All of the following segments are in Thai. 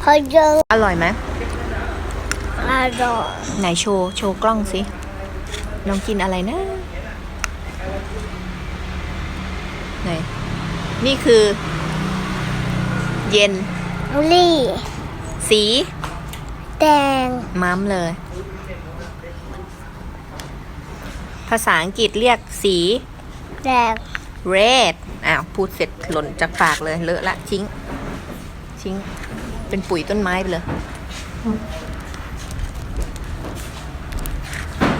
เขาเยอะอร่อยไหมอร่อยไหนโชว์โชว์กล้องสิลองกินอะไรนะไหนนี่คือ เย็นลี่สี แดงม้ำเลย ภาษาอังกฤษเรียกสี แดง red อ้าว พูดเสร็จหล่นจากปากเลย เลอะละทิ้ง ทิ้ง เป็นปุ๋ยต้นไม้ไปเลย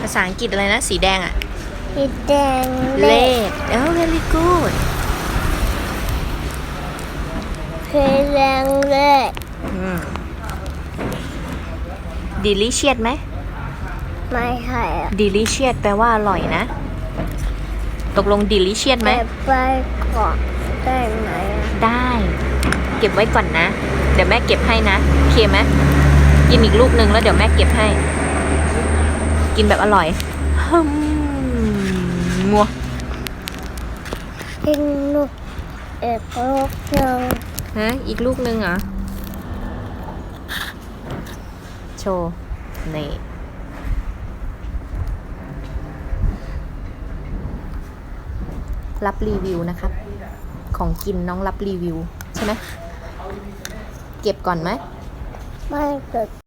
ภาษาอังกฤษอะไรนะ สีแดงอะสีแดงเล็ด red เออ very good สีแดงเล็ดอืม delicious ไหม ไม่ใช่อะ delicious แปลว่าอร่อยนะ ตกลง delicious ไหมเก็บไปก่อนได้ไหมอะได้ เก็บไว้ก่อนนะ เดี๋ยวแม่เก็บให้นะโอเคไหมกินอีกลูกนึงแล้วเดี๋ยวแม่เก็บให้ กินแบบอร่อยฮึมงัวกินลูกเอกลูกหนึ่งฮะอีกลูกนึงเหรอโชว์นี่รับรีวิวนะครับ ของกินน้องรับรีวิว ใช่ไหม เก็บก่อนไหม ไม่เก็บ